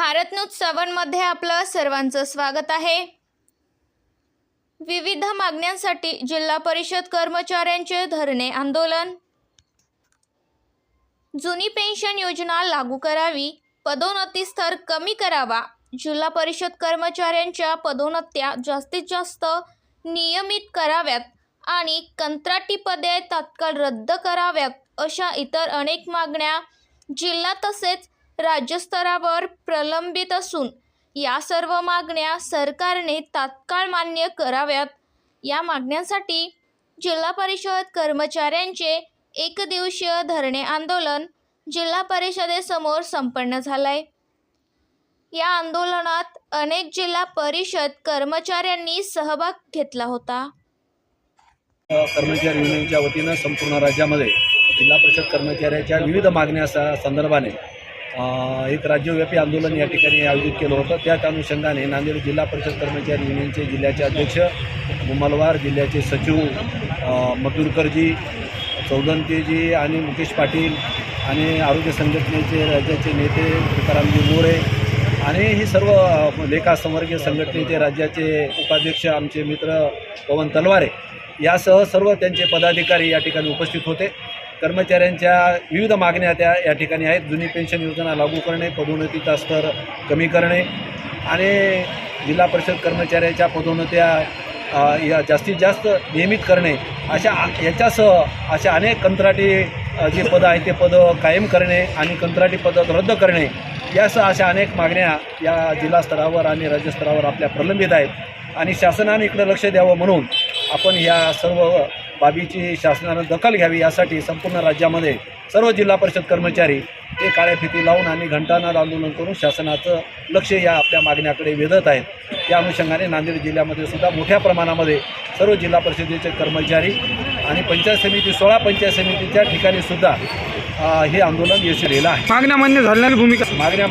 Bharat news सेवनमध्ये आपलं सर्वांचं स्वागत आहे. विविध मागण्यांसाठी जिल्हा परिषद कर्मचाऱ्यांचे धरणे आंदोलन. जुनी पेन्शन योजना लागू करावी पदोन्नती स्तर कमी करावा जिल्हा परिषद कर्मचाऱ्यांच्या पदोन्नत्या जास्तीत जास्त नियमित कराव्यात आणि कंत्राटी पदे तात्काळ रद्द कराव्यात अशा इतर अनेक मागण्या जिल्हा तसेच राज्यस्तरावर प्रलंबित असून या सर्व मागण्या सरकारने तात्काळ मान्य कराव्यात. या मागण्यांसाठी जिल्हा परिषद कर्मचाऱ्यांचे एकदिवसीय धरणे आंदोलन जिल्हा परिषदेसमोर संपन्न झालंय. या आंदोलनात अनेक जिल्हा परिषद कर्मचाऱ्यांनी सहभाग घेतला होता. कर्मचारी युनियनच्या वतीनं संपूर्ण राज्यामध्ये जिल्हा परिषद कर्मचाऱ्याच्या विविध मागण्या संदर्भाने एक राज्यव्यापी आंदोलन या ठिकाणी आयोजित केलं होतं. त्याच अनुषंगाने नांदेड जिल्हा परिषद कर्मचारी युनियनचे जिल्ह्याचे अध्यक्ष मुमलवार जिल्ह्याचे सचिव मधुरकरजी मथुरकरजी चौदंतेजी आणि मुकेश पाटील आणि आरोग्य संघटनेचे राज्याचे नेते तुकारामजी मोरे आणि हे सर्व लेखा संवर्गीय संघटनेचे राज्याचे उपाध्यक्ष आमचे मित्र पवन तलवारे. यासह सर्व त्यांचे पदाधिकारी या ठिकाणी उपस्थित होते. कर्मचाऱ्यांच्या विविध मागण्या त्या या ठिकाणी आहेत. जुनी पेन्शन योजना लागू करणे पदोन्नतीचा स्तर कमी करणे आणि जिल्हा परिषद कर्मचाऱ्याच्या पदोन्नत्या या जास्तीत जास्त नियमित करणे अशा याच्यासह अशा अनेक कंत्राटी जे पदं आहेत ते पदं कायम करणे आणि कंत्राटी पदं रद्द करणे यासह अशा अनेक मागण्या या जिल्हा स्तरावर आणि राज्यस्तरावर आपल्या प्रलंबित आहेत. आणि शासनाने इकडं लक्ष द्यावं म्हणून आपण या सर्व बाबीची शासनानं दखल घ्यावी यासाठी संपूर्ण राज्यामध्ये सर्व जिल्हा परिषद कर्मचारी ते काळ्या फिती लावून आणि घंटानाद आंदोलन करून शासनाचं लक्ष या आपल्या मागण्याकडे वेधत आहेत. त्या अनुषंगाने नांदेड जिल्ह्यामध्ये सुद्धा मोठ्या प्रमाणामध्ये सर्व जिल्हा परिषदेचे कर्मचारी आणि पंचायत समिती सोळा पंचायत समितीच्या ठिकाणी सुद्धा हे आंदोलन यशस्वी आहे. मागण्या मान्य झालेली भूमिका? मागण्या